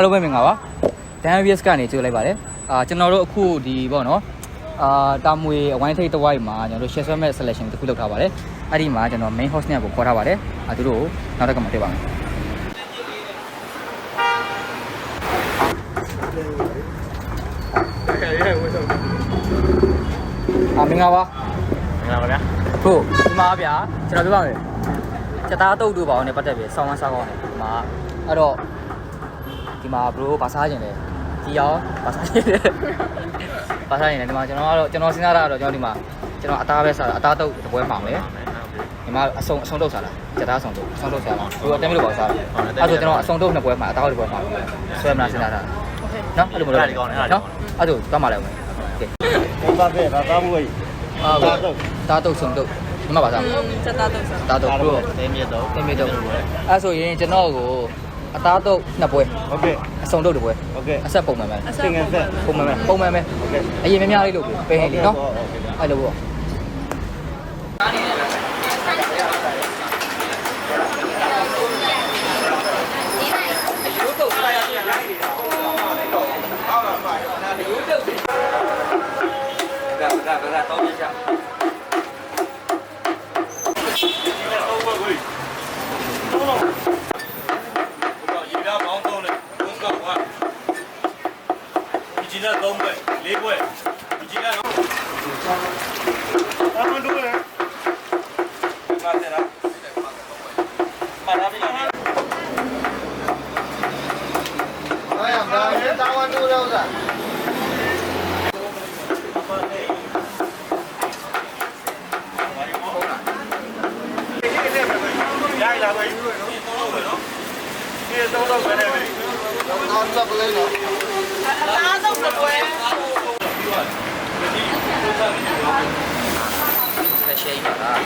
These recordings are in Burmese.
အားလုံးပဲမင်္ဂလာပါဒန်ဗီယက်ကနေကြိုလိုက်ပါတယ်အာကျွန်တော်တို့အခုဒီပေါ့နော်အာတာမွေအဝိုင်းထိတ်တစ်ဝိုက်မှာကျွန်တော်တို့ share ဆွဲမဲ့ selection တစ်ခုလုပ်ထားပါတယ်အဲ့ဒီမှာကျွန်တော် main host နဲ့ကိုခေါ်ထားပါတယ်အဲသူတို့ကိုနောက်တစ်ခါမှတွေ့ပါမယ်အာမင်္ဂလာပါမင်္ဂလာပါဗျာဟုတ်ဒီမှာဗျာကျွန်တော်ပြောပါမယ်စက်သားတုတ်တို့ပါအောင်ねပတ်သက်ပြီးဆောင်းဝမ်းစားကောင်းတယ်ဒီမှာအဲ့တော့ ဒီမှာဘရိုဘာစားကျင်လဲဒီရောဘာစားကျင်လဲဘာစားကျင်လဲဒီမှာကျွန်တော်ကတော့ကျွန်တော်စဉ်းစားတာကတော့ကျွန်တော်ဒီမှာကျွန်တော်အသားပဲစားတာအသားတုပ်တပွဲမှောင်လေဒီမှာအဆုံအဆုံတုပ်စားလားကြက်သားအဆုံတုပ်အဆုံတုပ်စားလားဘရိုအတက်မလို့ပေါ့စားတာအဲ့ဆိုကျွန်တော်အဆုံတုပ်နှစ်ပွဲမှအသားတုပ်တပွဲမှဆွဲမလားစဉ်းစားတာနော်အဲ့လိုမလုပ်ဘူးနော်အဲ့ဆိုသွားမှလည်းဝင်ကဲဘာပဲဘာသားမွေးအာတာတုတ်ဆုံတုတ်မမပါစားတာတုတ်တာတုတ်ဘရိုတင်းမြေတုတ်တင်းမြေတုတ်အဲ့ဆိုရင်ကျွန်တော်ကို အသားတုပ်နှစ်ပွဲဟုတ်ကဲ့အစုံတုပ်တစ်ပွဲဟုတ်ကဲ့အဆက်ပုံမှန်ပဲအဆက်ပုံမှန်ပုံမှန်ပဲပုံမှန်ပဲဟုတ်ကဲ့အရင်များများလေးလုပ်ပြီပေးဟင်းလေးနော်ဟုတ်ကဲ့အဲ့လိုပေါ့ဒါဒါဒါတော့ပြချရေ ဒီဂျီနာသုံးပွဲလေးပွဲဒီဂျီနာတော့အမှန်တူတယ်ပါတဲ့လားပါရပြီလားအားရပါလေတာဝန်တူတော့စားရိုက်လာပဲယူရနော်သုံး သားတော့စပွဲဆက်ရှယ်ပါလား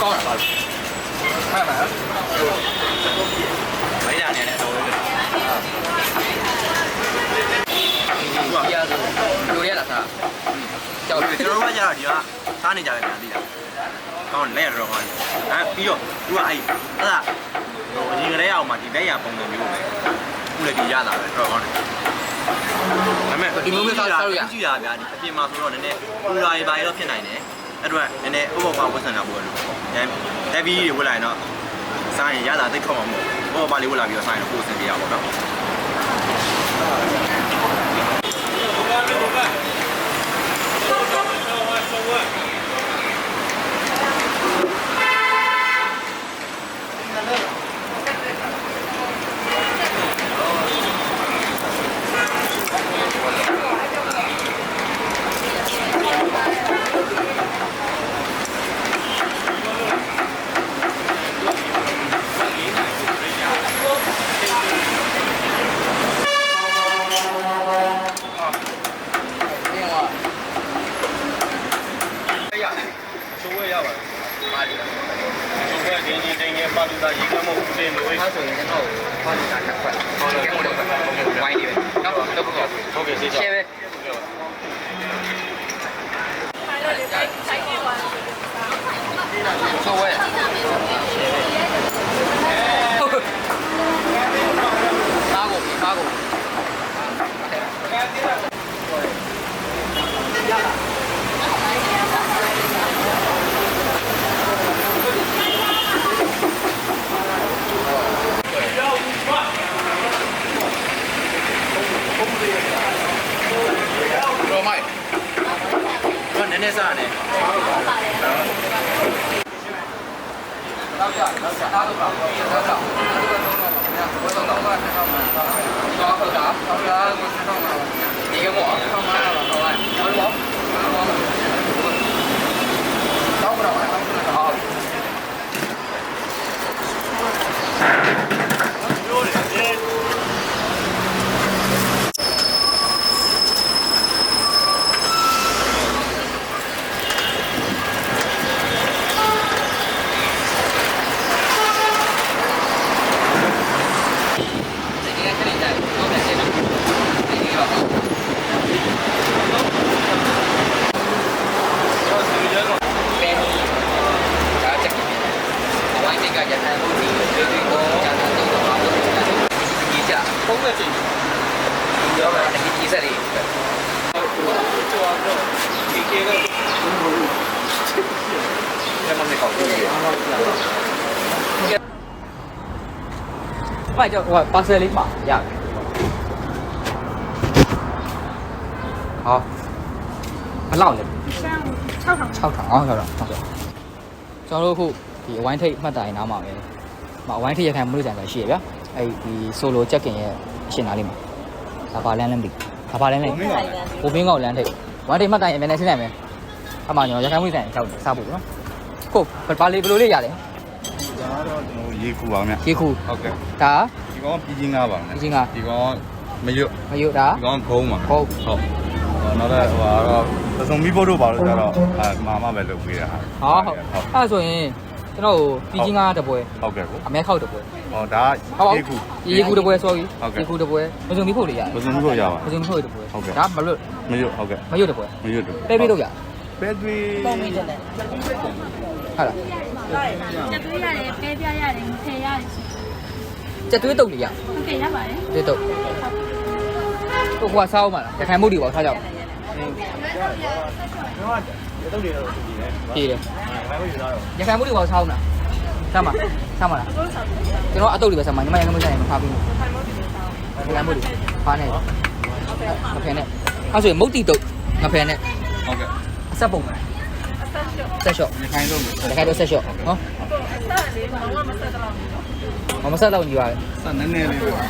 ကောင်းပါလားမှန်ပါလားမရနဲ့တော့ဒီရဆိုလိုရတာသာကြောက်ပြီကျွန်တော် တို့ကကြတော့ဒီကစားနေကြတယ်ဗျာသိလား။ကောင်းလက်ရောကောင်းတယ်။အဲပြီးတော့သူကအဲ့အဲ့ဒါဟိုအရင်ကတည်းကအောင်မှဒီလက်ရပုံစံမျိုးပဲ။ခုလည်းဒီရတာပဲတော့ကောင်းတယ်။ဒါပေမဲ့ကြည့်ရဗျာဒီအပြင်မှာဆိုတော့နည်းနည်းပူရာရေးပါရတော့ဖြစ်နိုင်တယ်။အဲ့တော့နည်းနည်းဥပပဝတ်ဆန်တာပေါ့လို့။အဲဟက်ဗီတွေဝတ်လိုက်တော့စားရင်ရတာသိခေါက်မှာမဟုတ်ဘူး။ဥပပလေးဝတ်လာပြီးတော့စားရင်ပို့စင်ပြရပါတော့။ ချိုးဝဲရပါတယ်ချိုးဝဲတင်းတင်းတင်းတင်းပါတူတာရေကမောဦးတင်လို့ အဲ့ဆိုရင်ကျွန်တော်ဟောနေတာတစ်ခွက်ဟောနေကမို့တော့ဝိုင်းနေပဲနော်တော့ပေါ့ ဟုတ်ကဲ့ဆေးချ ရှယ်ပဲ ဖိုင်တော့လေဆိုင်ဆိုင်နေပါ ဆိုဝဲမာကိုမာကိုတော့မိုက် တော့နည်းနည်းစားရတယ် နောက်ကြနောက်ကြအားလုံးပါပြီးရတော့တော့ဘယ်တော့တော့တော့တော့တော့ တော့တာတော့လာကိုစတော့မှာဒီကမောဆောင်းမှာတော့တော့ဟုတ်လို့တော့တော့တော့တော့ ပြောတယ် ဒီကနေ့ခဏကြာတော့တယ်နော်ဒီကပါ က်ချိန် ပြောမှာဒီကြီးစက်လေး ဒီကေက အဲ့ မမေကောက်ဘူးလေဘာကြောင့်ဟိုပါဆယ်လေးမှာရတယ်ဟောဘယ်လောက်လဲ6000 6000အော်6000ဟုတ်ကဲ့ကျွန်တော်တို့အခုဒီအဝိုင်းထိတ်မှတ်တိုင်နားမှာပဲမအဝိုင်းထိတ်ရခိုင်မှုလို့ဆိုင်ဆိုရှိရဗျာအဲ့ဒီဆိုလိုချက်ကင်ရဲ့အရှင်နားလေးမှာဒါပါလန်းလန်းပြီဒါပါလန်းလဲဘိုးဘင်းကောက်လန်းထိတ်ဝိုင်းထိတ်မှတ်တိုင်အမြဲတမ်းရှင်းနိုင်မယ်အမှကျွန်တော်ရခိုင်မှုဆိုင်ရောက်စဖို့နော် ကိုဘာလေးဘယ်လိုလေးရတယ်ဒါတော့ကျွန်တော်ရေကူပါဗျရေခုဟုတ်ကဲ့ဒါဒီကောင်ပြည်ချင်းငါပါဗျပြည်ချင်းငါဒီကောင်မရွတ်မယုတ်ဒါဒီကောင်ခုံးပါဟုတ်ဟုတ်နောက်တော့ဟိုကတော့သစုံမီးဖို့တို့ပါလို့ကျတော့အဲမာမပဲလုပ်ပေးတာဟောဟုတ်အဲ့ဆိုရင်ကျွန်တော်ပြည်ချင်းကားတပွဲဟုတ်ကဲ့ကိုအမဲခောက်တပွဲဟောဒါဟုတ်ပါရေကူရေကူတပွဲ sorry ဟုတ်ကဲ့ရေကူတပွဲမစုံပြီးဖို့လေရတယ်သစုံမီးဖို့ရပါမစုံပြီးဖို့တပွဲဟုတ်ကဲ့ဒါမလွတ်မရွတ်ဟုတ်ကဲ့မယုတ်တပွဲမရွတ်တို့ပဲပြီးတော့ရပဲသွေးပုံမိတယ်လေ ဟုတ်လားကျက်သွေးရတယ်ပဲပြရတယ်ဖယ်ရတယ်ကြက်သွေးတုပ်လေရဟုတ်ကဲ့ရပါတယ်သွေးတုပ်ကိုကွာစားအောင်မလားရခိုင်မှုတွေပေါ့ထားကြအောင်ပြေးတယ်ရခိုင်မှုတွေပေါ့စားအောင်လားစားမစားမလားကျွန်တော်အတုပ်တွေပဲစားမှာညီမရခိုင်မှုဆိုင်မဖားဘူးရခိုင်မှုတွေဖားနေငဖယ်နဲ့အဲ့ဆိုရင်မုတ်တီတုပ်ငဖယ်နဲ့ဟုတ်ကဲ့အဆက်ပုံမ လားဆက်ရှော့ရခိုင်လို့တခါတော့ဆက်ရှော့နော်ဆက်လေးဘာမှမဆက်တော့ဘူးမမဆက်တော့ညီပါလေစနည်းနည်းလေးပါ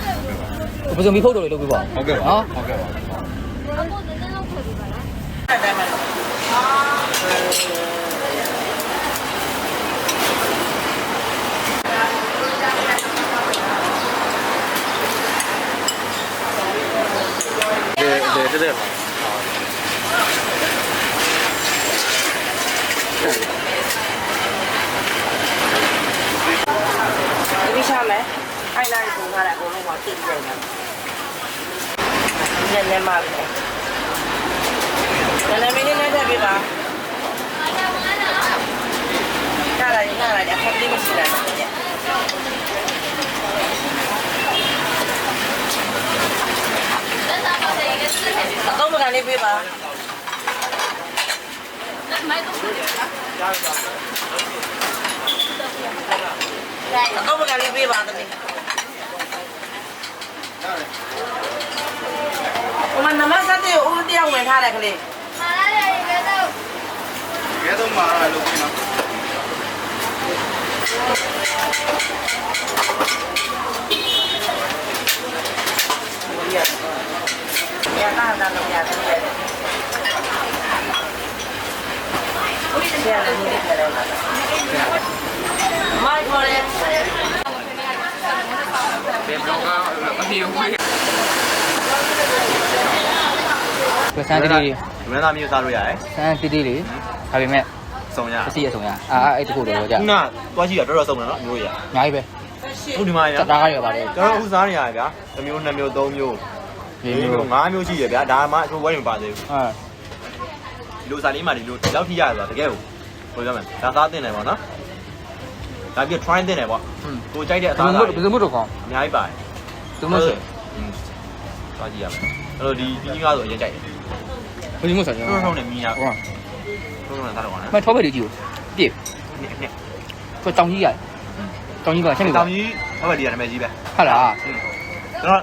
ဟုတ်ကဲ့ပါပစုံပြီးဖုတ်တော်လေးလုပ်ပြီးပါဟုတ်ကဲ့ပါနော်ဟုတ်ကဲ့ပါအဲ့ဒါမှလည်းဒီဒီတဲ့ ဒီရှာမယ်အဲ့လိုက်ပုံထားတဲ့အကုန်လုံးကတိတိကျကျညနေမှပဲညနေမင်းနဲ့တက်ပြပါကာလာရကာလာရခပ်လေးမရှိလားအတော့မကနေပြပါ အတော့မကနေပြပါတမီးဟိုမှာနမစတဲ့ဦးတယောက်ဝင်ထားတယ်ကလေးရဲတော့မှာ မိုက်ခေါ်တယ်ဘယ်တော့ကအပြေဝေးပစံတီတီမင်းသားမျိုးစားလို့ရတယ်စံတီတီလေးဒါပေမဲ့စုံရအစီအဆုံရအာအဲ့တခုတော့ကြာခုနသွားကြည့်တာတော်တော်စုံတယ်နော်မျိုးရအများကြီးပဲခုဒီမှာရစက်သားရပါတယ်ကျွန်တော်အခုစားနေရတယ်ဗျာတစ်မျိုးနှစ်မျိုးသုံးမျိုးဒီလေးမျိုးမျိုးငါးမျိုးရှိရဗျာဒါမှအခုဝဲနေပါသေးဘူးအာဒီ လိုစားလေးမှဒီလိုဒီလောက်ထိရဆိုတာတကယ်ကိုဘယ်လိုပြောမလဲဒါသားတင်တယ်ပေါ့နော်ဒါပြ try တင်တယ်ပေါ့ဟွန်းကိုကြိုက်တဲ့အဘယ်သားလိုသားဘယ်လိုတော့ကောင်းအများကြီးပါတယ်သူမဆိုอืมသွားကြည့်ရမယ်အဲ့တော့ဒီဒီကြီးကားဆိုအရင်ကြိုက်တယ်ဘယ်လိုမဆိုကျွန်ထုံးထုံးတော်နဲ့မြင်ရဟောထုံးထုံးနဲ့သားတော့နော်မထောပဲလေးကြည့်ပြည့်နှစ်နှစ်ကိုတောင်ကြီးရတောင်ကြီးကရှင်းပြီတောင်ကြီးဟုတ်ပါဒီကနာမည်ကြီးပဲဟုတ်လားကျွန်တော်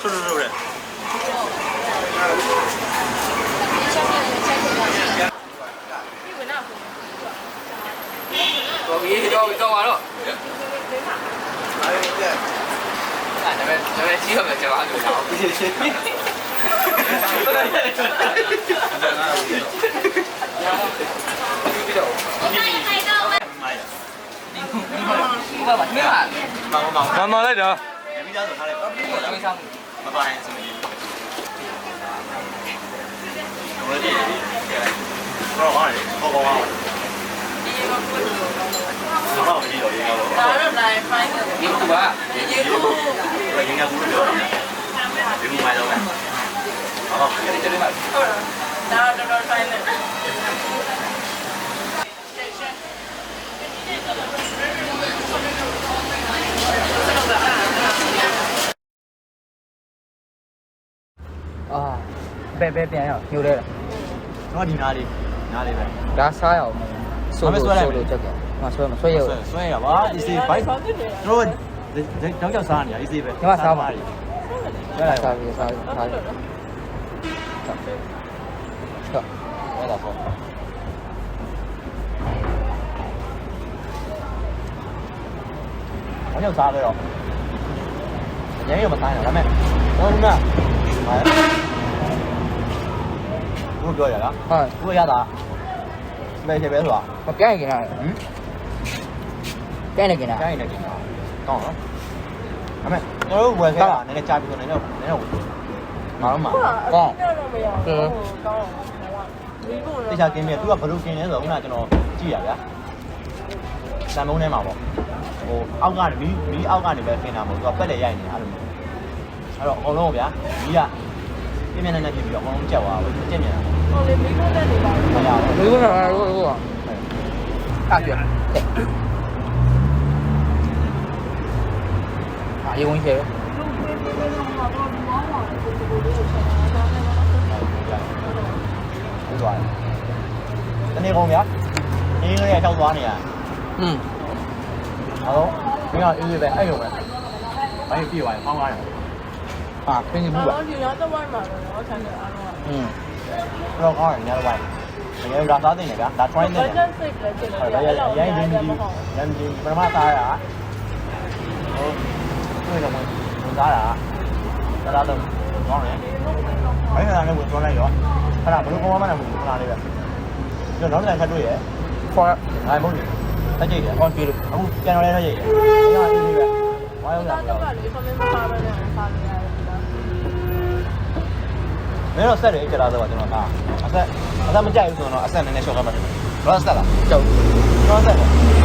ဆွတ်ဆွတ်ရဲတော်ပြီတော့ပြီတော့ပါတော့ အားရတဲ့ အဲ့ဒါပဲဒါပဲ ကြီးရမယ်ကျွန်တော်အဲ့လိုတော့ ဒီမိုဘိုင်းလုံးပဲဟုတ်ကဲ့ဒီကျွန်တော်ဟုတ်လားဒါတော့တော်တော်ဆိုင်နေအာပဲပဲပြန်ရအောင်ညှို့လဲတော့ဒီနားလေးနားလေးပဲဒါစားရအောင်ဆိုလို့ဆိုလို့ကြက်ကမဆွဲမဆွဲရအောင်ဆွဲရပါ easy bike ကျွန်တော်တို့တောက်ကြောက်စားနေရ easy ပဲကျွန်မစားပါ ပြီစားစားပြီစားပြီဟုတ်တာပေါ့ဘာကြောက်စားလဲတော့အရင်ကမဆိုင်တော့ဒါပေမဲ့ဟိုကဟာဘုပြောရလားဟုတ်ဘုရတာမဲချေပဲဆိုတာမပြိုင်ခင်လားဟမ်ပြိုင်နေခင်လားကျိုင်းနေတယ်ကောင်း နော်အမေကျွန်တော်တို့ဝယ်ခဲ့တာနည်းနည်းကြာပြီဆိုနည်းနည်းနည်းတော့မအောင်မှာကောင်းတော့မရဘူးကောင်းဒီဘုံတေချာကင်းမြဲသူကဘလို့ကင်းလဲဆိုတော့ခုနကကျွန်တော်ကြည့်ရဗျာစံမုံထဲမှာပေါ့ဟိုအောက်ကနေမီးမီးအောက်ကနေပဲကင်းတာမဟုတ်သူကပက်လေရိုက်နေတာအဲ့လိုမျိုးအဲ့တော့အကုန်လုံးဗျာမီးကပြင်းပြင်းနဲ့နဲ့ဖြစ်ပြီးတော့အကုန်လုံးကြောက်သွားဘူးအကျင့်မြန်တာဟိုလေမိခိုးတက်နေပါမရဘူးလူကလည်းဟိုဟိုအာပြ အာရေဝင်ချေ ဟုတ်သွားတယ်တနေ့ကုန်ဗျာအင်းကလေးရောက်သွားနေရ อืม အားလုံးမင်းကအေးအေးပဲအဲ့လိုပဲဘာဖြစ်ပြီးသွားရင်ဖောင်းသွားတယ် အာပင်းနေဘူးပါ တော့ဒီတော့တော့ဝိုင်းမှာတော့ဆန်းတယ်အားလုံး อืม တော့ကောင်းတယ်ညတော့ဝိုင်းငယ်ဒါသားတင်တယ်ဗျာဒါ try နေ ဘ တယ် တ်ဂျက်စိတ်လည်းဖြစ်နေ ဟုတ် တယ် တယ် အဲ့လို ရိုင်း ရို ရ င်း င်း တယ် ကြီး မဟုတ် ရမ်းကြီးပထမသားရဟို တွေ့တော့ဝင်သားတာတလားတော့ကောင်းတယ်ဘယ်နဲ့လည်းဝင်သွားလိုက်ရောခဏဘလို့ကောင်းမှမနိုင်ဘူးခဏလေးပဲကျွန်တော်နောက်တစ်ခါတွေ့ရခေါ်အဲမဟုတ်ဘူးတက်ကြည့်တယ်ကွန်ပျူတာအခုပြန်တော်လဲတက်ကြည့်တယ်ညအေးလေးပဲဝိုင်းဘူးအောင်တော့လာတော့လေဆမင်းမပါဘဲနဲ့စားလို့ရတယ်မင်းတော့ဆက်တယ်ကြလားဆိုတော့ကျွန်တော်ကအဆက်အဆက်မကြိုက်ဘူးဆိုတော့အဆက်နည်းနည်းရှော့ခဲ့မှတယ်ဘာဆက်လားကြောက်ကျွန်တော်ဆက်တယ်